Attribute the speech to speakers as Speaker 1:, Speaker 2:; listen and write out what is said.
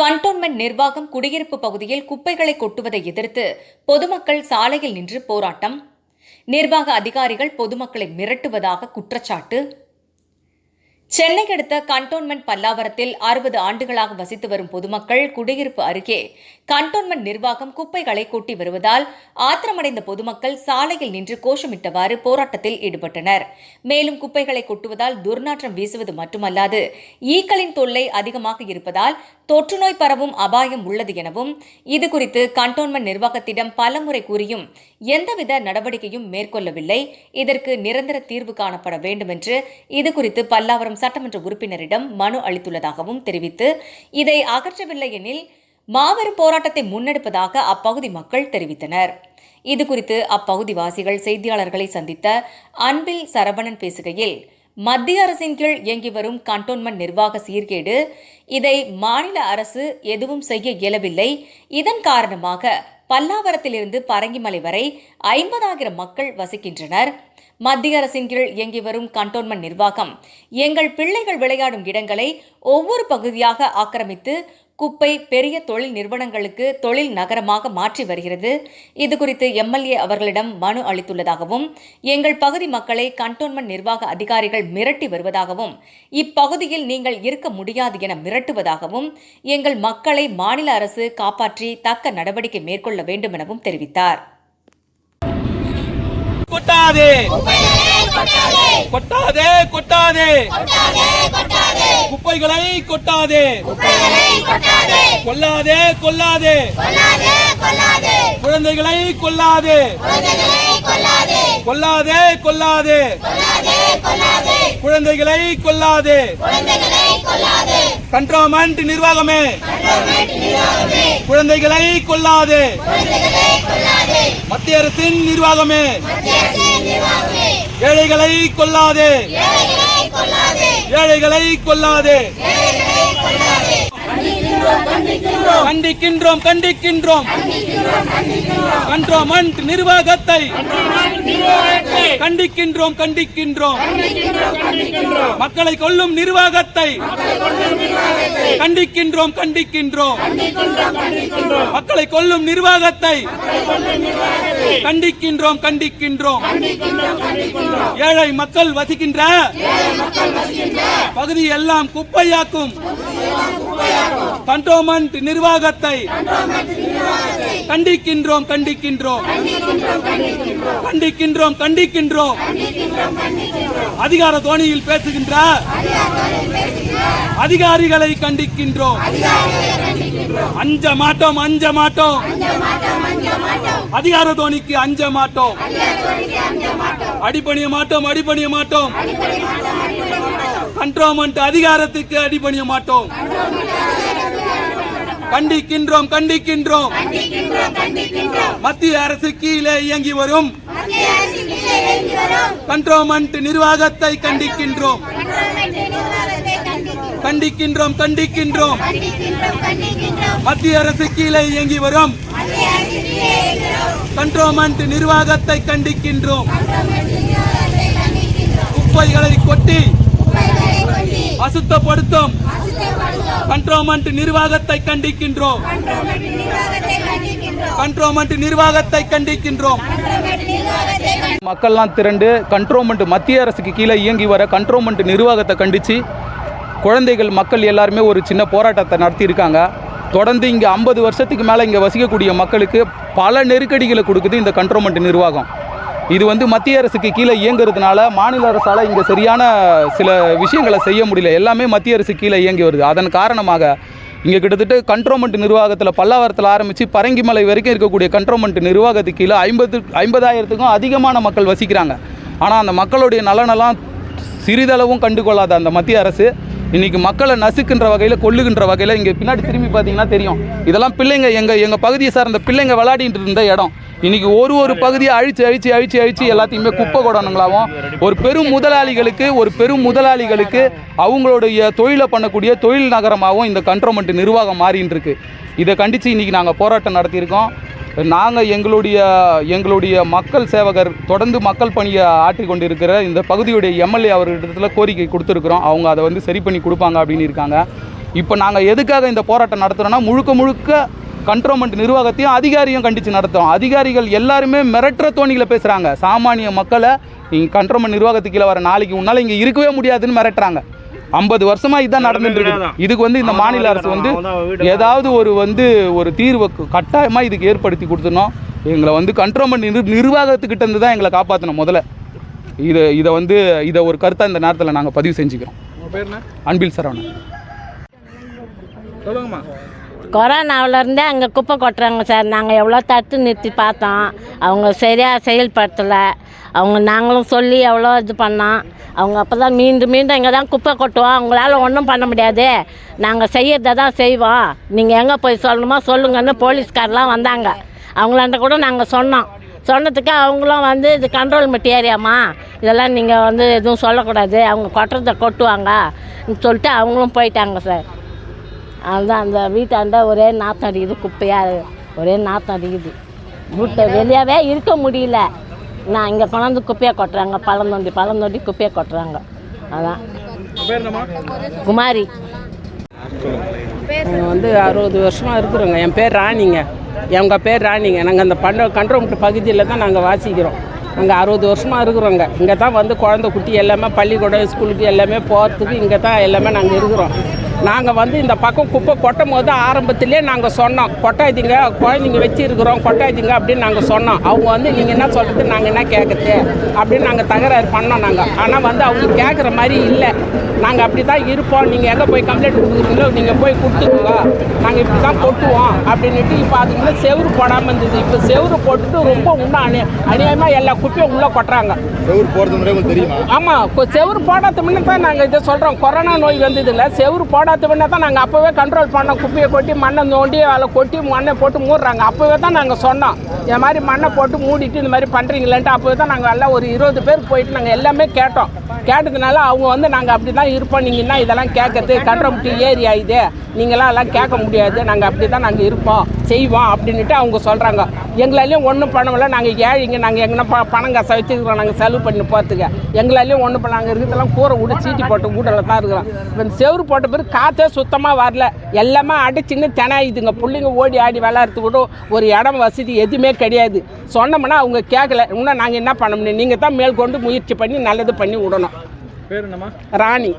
Speaker 1: Cantonment நிர்வாகம் குடியிருப்பு பகுதியில் குப்பைகளை கொட்டுவதை எதிர்த்து பொதுமக்கள் சாலையில் நின்று போராட்டம். நிர்வாக அதிகாரிகள் பொதுமக்களை மிரட்டுவதாக குற்றச்சாட்டு. சென்னை அடுத்த கண்டோன்மெண்ட் பல்லாவரத்தில் அறுபது ஆண்டுகளாக வசித்து வரும் பொதுமக்கள் குடியிருப்பு அருகே கண்டோன்மெண்ட் நிர்வாகம் குப்பைகளை கொட்டி வருவதால் ஆத்திரமடைந்த பொதுமக்கள் சாலையில் நின்று கோஷமிட்டவாறு போராட்டத்தில் ஈடுபட்டனர். மேலும் குப்பைகளை கொட்டுவதால் துர்நாற்றம் வீசுவது மட்டுமல்லாது ஈக்களின் தொல்லை அதிகமாக இருப்பதால் தொற்றுநோய் பரவும் அபாயம் உள்ளது எனவும் இதுகுறித்து கண்டோன்மெண்ட் நிர்வாகத்திடம் பலமுறை கூறியும் எந்தவித நடவடிக்கையும் மேற்கொள்ளவில்லை. இதற்கு நிரந்தர தீர்வு காணப்பட வேண்டும் என்று இதுகுறித்து பல்லாவரம் சட்டமன்ற உறுப்பினரிடம் மனு அளித்துள்ளதாகவும் தெரிவித்து இதை அகற்றவில்லை எனில் மாபெரும் போராட்டத்தை முன்னெடுப்பதாக அப்பகுதி மக்கள் தெரிவித்தனர். இதுகுறித்து அப்பகுதி வாசிகள் செய்தியாளர்களை சந்தித்த அன்பில் சரவணன் பேசுகையில் மத்திய அரசின் கீழ் இயங்கி வரும் கண்டோன்மெண்ட் நிர்வாக சீர்கேடு இதை மாநில அரசு எதுவும் செய்ய இயலவில்லை. இதன் காரணமாக பல்லாவரத்திலிருந்து பரங்கிமலை வரை ஐம்பதாயிரம் மக்கள் வசிக்கின்றனர். மத்திய அரசின் கீழ் இயங்கி வரும் கண்டோன்மெண்ட் நிர்வாகம். எங்கள் பிள்ளைகள் விளையாடும் இடங்களை ஒவ்வொரு பகுதியாக ஆக்கிரமித்து குப்பை பெரிய தொழில் நிறுவனங்களுக்கு தொழில் நகரமாக மாற்றி வருகிறது. இதுகுறித்து எம்எல்ஏ அவர்களிடம் மனு அளித்துள்ளதாகவும் எங்கள் பகுதி மக்களை கண்டோன்மெண்ட் நிர்வாக அதிகாரிகள் மிரட்டி வருவதாகவும் இப்பகுதியில் நீங்கள் இருக்க முடியாது என மிரட்டுவதாகவும் எங்கள் மக்களை மாநில அரசு காப்பாற்றி தக்க நடவடிக்கை மேற்கொள்ள வேண்டும் எனவும் தெரிவித்தார்.
Speaker 2: கொட்டாதே. கொட்டாதே கொட்டாதே. குப்பைகளை கொட்டாதே. கொல்லாதே கொல்லாதே. குழந்தைகளை கொல்லாதே. கொல்லாதே கொல்லாதே. குழந்தைகளை கொல்லாதே. கண்ட்ரோமெண்ட் நிர்வாகமே. குழந்தைகளை கொல்லாதே. மத்திய அரசின் நிர்வாகமே. ஏழைகளை கொல்லாதே. ஏழைகளை கொல்லாதே. கண்டிக்கின்றோம். கண்டிக்கின்றோம் கண்ட்ரோமெண்ட் நிர்வாகத்தை கண்டிக்கின்றோம் கண்டிக்கின்றோம். மக்களை கொல்லும் நிர்வாகத்தை கண்டிக்கின்றோம் கண்டிக்கின்றோம். மக்களை கொல்லும் நிர்வாகத்தை கண்டிக்கின்றோம் கண்டிக்கின்றோம். ஏழை மக்கள் வசிக்கின்ற பகுதி எல்லாம் குப்பையாக்கும் கண்டோமெண்ட் நிர்வாகத்தை கண்டிக்கின்றோம் கண்டிக்கின்றோம். கண்டிக்கின்றோம் கண்டிக்கின்றோம். அதிகார தோணியில் பேசுகின்ற அதிகாரிகளை கண்டிக்கின்றோம். அஞ்ச மாட்டோம் அஞ்ச மாட்டோம். அதிகார தோணிக்கு அஞ்ச மாட்டோம். அடிபணிய மாட்டோம் அடிபணிய மாட்டோம். கண்ட்ரோமெண்ட் அதிகாரத்துக்கு அடிபணிய மாட்டோம். கண்டிக்கின்றோம் கண்டிக்கின்றோம். மத்திய அரசு கீழே இயங்கி வரும். கண்ட்ரோமெண்ட் நிர்வாகத்தை கண்டிக்கின்றோம். கண்டிக்கின்றோம் கண்டிக்கின்றோம். மத்திய அரசு கீழே இயங்கி வரும். கண்ட்ரோமெண்ட் நிர்வாகத்தை கண்டிக்கின்றோம். குப்பைகளை கொட்டி அசுத்தப்படுத்தும். கண்ட்ரோமெண்ட் நிர்வாகத்தை கண்டிக்கின்றோம். கண்ட்ரோமெண்ட் நிர்வாகத்தை கண்டிக்கின்றோம்.
Speaker 3: மக்கள்லாம் திரண்டு கண்ட்ரோமெண்ட் மத்திய அரசுக்கு கீழே இயங்கி வர கண்ட்ரோமெண்ட் நிர்வாகத்தை கண்டித்து குழந்தைகள் மக்கள் எல்லாருமே ஒரு சின்ன போராட்டத்தை நடத்தியிருக்காங்க. தொடர்ந்து இங்கே ஐம்பது வருஷத்துக்கு மேலே இங்கே வசிக்கக்கூடிய மக்களுக்கு பல நெருக்கடிகளை கொடுக்குது இந்த கண்ட்ரோமெண்ட் நிர்வாகம். இது வந்து மத்திய அரசுக்கு கீழே இயங்குறதுனால மாநில அரசால் இங்கே சரியான சில விஷயங்களை செய்ய முடியல. எல்லாமே மத்திய அரசு கீழே இயங்கி வருது. அதன் காரணமாக இங்கே கிட்டத்தட்ட கண்ட்ரோன்மெண்ட் நிர்வாகத்தில் பல்லாவரத்தில் ஆரம்பித்து பரங்கிமலை வரைக்கும் இருக்கக்கூடிய கண்ட்ரோமெண்ட் நிர்வாகத்துக்கு கீழே ஐம்பது ஐம்பதாயிரத்துக்கும் அதிகமான மக்கள் வசிக்கிறாங்க. ஆனால் அந்த மக்களுடைய நலனெல்லாம் சிறிதளவும் கண்டுகொள்ளாத அந்த மத்திய அரசு இன்னைக்கு மக்களை நசுக்கின்ற வகையில் கொள்ளுகின்ற வகையில் இங்கே பின்னாடி திரும்பி பார்த்தீங்கன்னா தெரியும். இதெல்லாம் பிள்ளைங்க எங்கள் எங்கள் பகுதியை சார்ந்த பிள்ளைங்க விளையாடிட்டு இருந்த இடம். இன்னைக்கு ஒரு ஒரு பகுதியை அழிச்சு அழிச்சு அழிச்சு அழிச்சு எல்லாத்தையுமே குப்பை கொடணுங்களாவும் ஒரு பெரும் முதலாளிகளுக்கு ஒரு பெரும் முதலாளிகளுக்கு அவங்களுடைய தொழிலை பண்ணக்கூடிய தொழில் நகரமாகவும் இந்த கண்ட்ரோமெண்ட் நிர்வாகம் மாறின்னு இருக்கு இதை கண்டித்து இன்னைக்கு நாங்கள் போராட்டம் நடத்தியிருக்கோம். நாங்கள் எங்களுடைய எங்களுடைய மக்கள் சேவகர் தொடர்ந்து மக்கள் பணியை ஆற்றி கொண்டிருக்கிற இந்த பகுதியுடைய எம்எல்ஏ அவர்களிடத்தில் கோரிக்கை கொடுத்துருக்குறோம். அவங்க அதை வந்து சரி பண்ணி கொடுப்பாங்க அப்படின்னு இருக்காங்க. இப்போ நாங்கள் எதுக்காக இந்த போராட்டம் நடத்துகிறோன்னா முழுக்க முழுக்க கண்ட்ரோன்மெண்ட் நிர்வாகத்தையும் அதிகாரியும் கண்டித்து நடத்துகிறோம் அதிகாரிகள் எல்லாருமே மிரட்டுற தோணியில் பேசுகிறாங்க சாமானிய மக்களை நீங்கள் கண்ட்ரோன்மெண்ட் நிர்வாகத்துக்கு கீழே வர நாளைக்கு உன்னால் இங்கே இருக்கவே முடியாதுன்னு மிரட்டுறாங்க. ஐம்பது வருஷமா இதான் நடந்துட்டு இருக்குது. இதுக்கு வந்து இந்த மாநில அரசு வந்து ஏதாவது ஒரு வந்து ஒரு தீர்வு கட்டாயமாக இதுக்கு ஏற்படுத்தி கொடுத்துடணும். எங்களை வந்து கண்ட்ரோன்மெண்ட் நிர் நிர்வாகத்துக்கிட்ட இருந்து தான் எங்களை காப்பாற்றணும் முதல்ல. இதை இதை வந்து இதை ஒரு கருத்தாக இந்த நேரத்தில் நாங்கள் பதிவு செஞ்சுக்கிறோம். அன்பில் சரவணன்.
Speaker 4: சொல்லுங்கம்மா.
Speaker 5: கொரோனாவிலேருந்தே அங்கே குப்பை கொட்டுறாங்க சார். நாங்கள் எவ்வளோ தடுத்து நிறுத்தி பார்த்தோம். அவங்க சரியாக செயல்படுத்தலை. அவங்க நாங்களும் சொல்லி எவ்வளோ இது பண்ணோம். அவங்க அப்போ தான் மீண்டும் மீண்டும் இங்கே தான் குப்பை கொட்டுவோம். அவங்களால ஒன்றும் பண்ண முடியாது. நாங்கள் செய்யறதை தான் செய்வோம். நீங்கள் எங்கே போய் சொல்லணுமோ சொல்லுங்கன்னு போலீஸ்காரெலாம் வந்தாங்க. அவங்களாண்ட கூட நாங்கள் சொன்னோம். சொன்னதுக்கு அவங்களும் வந்து இது கண்ட்ரோல் மெட்டீரியாம்மா இதெல்லாம் நீங்கள் வந்து எதுவும் சொல்லக்கூடாது. அவங்க கொட்டுறதை கொட்டுவாங்க. சொல்லிட்டு அவங்களும் போயிட்டாங்க சார். அதுதான் அந்த வீட்டாண்ட ஒரே நாத்தம் அடிக்குது குப்பையாக ஒரே நாத்தம் அடிக்குது. வீட்டை வெளியவே இருக்க முடியல. நான் இங்கே கொண்டாந்து குப்பையை கொட்டுறாங்க. பழம் தோண்டி பழம் தோண்டி குப்பையை கொட்டுறாங்க. அதான். குமாரி.
Speaker 6: வந்து அறுபது வருஷமாக இருக்கிறோங்க. என் பேர் ராணிங்க. எங்கள் பேர் ராணிங்க. நாங்கள் அந்த பண்ட கண்ட்ரோல் பகுதியில் தான் நாங்கள் வாசிக்கிறோம். நாங்கள் அறுபது வருஷமாக இருக்கிறோங்க. இங்கே தான் வந்து குழந்தை குட்டி எல்லாமே பள்ளிக்கூடம் ஸ்கூலுக்கு எல்லாமே போகிறதுக்கு இங்கே தான் எல்லாமே நாங்கள் இருக்கிறோம். நாங்கள் வந்து இந்த பக்கம் குப்பை கொட்டும் போது ஆரம்பத்திலே நாங்கள் சொன்னோம் கொட்டாதீங்க குழந்தைங்க வச்சிருக்கிறோம் கொட்டாதீங்க அப்படின்னு நாங்கள் சொன்னோம். அவங்க வந்து நீங்கள் என்ன சொல்கிறது நாங்கள் என்ன கேட்குறது? அப்படின்னு நாங்கள் தகராறு பண்ணோம் நாங்கள் ஆனால் வந்து அவங்க கேட்குற மாதிரி இல்லை. நாங்கள் அப்படி தான் இருப்போம். நீங்கள் எங்கே போய் கம்ப்ளைண்ட் கொடுக்குறீங்களோ நீங்கள் போய் கொடுத்துக்கோங்க. நாங்கள் இப்படி தான் கொட்டுவோம் அப்படின்ட்டு இப்போ அதுக்குள்ளே செவுரு போடாமல் இருந்தது. இப்போ செவுரு போட்டுட்டு ரொம்ப இன்னும் அணி அநியாயமாக எல்லா குப்பையும் உள்ளே கொட்டுறாங்க.
Speaker 7: செவுரு போடுறது தெரியுமா?
Speaker 6: ஆமாம் செவுரு போடாத முன்னே தான் நாங்கள் இதை சொல்கிறோம் கொரோனா நோய் வந்ததில்ல செவுரு போடாத முன்னே தான் நாங்கள் அப்போவே கண்ட்ரோல் பண்ணோம். குப்பையை கொட்டி மண்ணை நோண்டி அதில் கொட்டி மண்ணை போட்டு மூடுறாங்க. அப்போவே தான் நாங்கள் சொன்னோம். இந்த மாதிரி மண்ணை போட்டு மூடிட்டு இந்த மாதிரி பண்ணுறீங்களேன்ட்டு அப்போவே தான் நாங்கள் எல்லாம் ஒரு இருபது பேர் போயிட்டு நாங்கள் எல்லாமே கேட்டோம். கேட்டதுனால அவங்க வந்து நாங்கள் அப்படி தான் இருப்போம். நீங்கள் என்ன இதெல்லாம் கேட்கறது? கண்ட்ரோம்ட்டி ஏரியா இது நீங்களாம் எல்லாம் கேட்க முடியாது. நாங்கள் அப்படி தான் நாங்கள் இருப்போம். செய்வோம் அப்படின்ட்டு அவங்க சொல்கிறாங்க எங்களாலையும் ஒன்றும் பண்ண முடியல. நாங்கள் ஏழைங்க நாங்கள் எங்கன்னா ப பணம் காசை வச்சுருக்கிறோம் நாங்கள் செலவு பண்ணி போகிறதுக்கு எங்களாலையும் ஒன்றும் பண்ண நாங்கள் இருக்கிறதெல்லாம் கூரை விட சீட்டி போட்டு வீட்டில் தான் இருக்கிறோம் இப்போ இந்த செவுரு போட்ட பிறகு காற்றே சுத்தமாக வரல. எல்லாமே அடிச்சுன்னு தினாயுதுங்க. பிள்ளைங்க ஓடி ஆடி விளையாடுறது கூட ஒரு இடம் வசதி எதுவுமே கிடையாது. சொன்னோம்னா அவங்க கேட்கல. இன்னும் நாங்கள் என்ன பண்ண முடியும்? நீங்கள் தான் மேற்கொண்டு முயற்சி பண்ணி நல்லது பண்ணி விடணும்.
Speaker 4: பேர் என்னம்மா?
Speaker 6: ராணி.